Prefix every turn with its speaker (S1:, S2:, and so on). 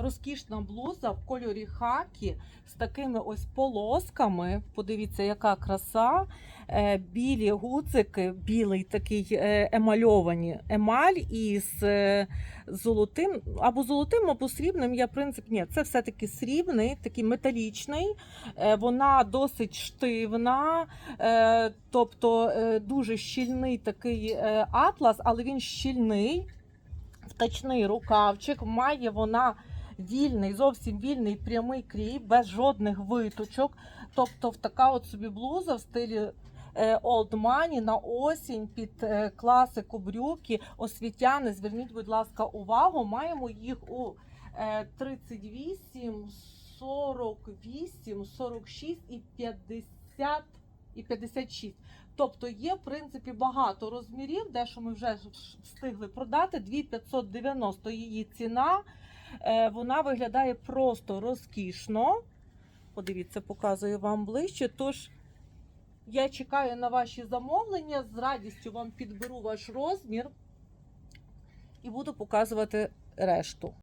S1: розкішна блуза в кольорі хакі з такими ось полосками. Подивіться, яка краса. Е, Білі гуцики, білий такий е, емальовані емаль із е, золотим, або золотим, або срібним. Я в принципі, ні, це все-таки срібний, такий металічний. Вона досить штивна, тобто дуже щільний такий атлас, але він щільний, втачний рукавчик. Має вона вільний, зовсім вільний прямий крій, без жодних виточок. Тобто, в така от собі блуза в стилі. е, Old Money на осінь під е, класику брюки освітяни. Зверніть, будь ласка, увагу. Маємо їх у е, 38, 48, 46 і 50 і 56. Тобто є, в принципі, багато розмірів, дещо ми вже встигли продати. 2590 її ціна. Е, Вона виглядає просто розкішно. Подивіться, показую вам ближче. Тож я чекаю на ваші замовлення. З радістю вам підберу ваш розмір і буду показувати решту.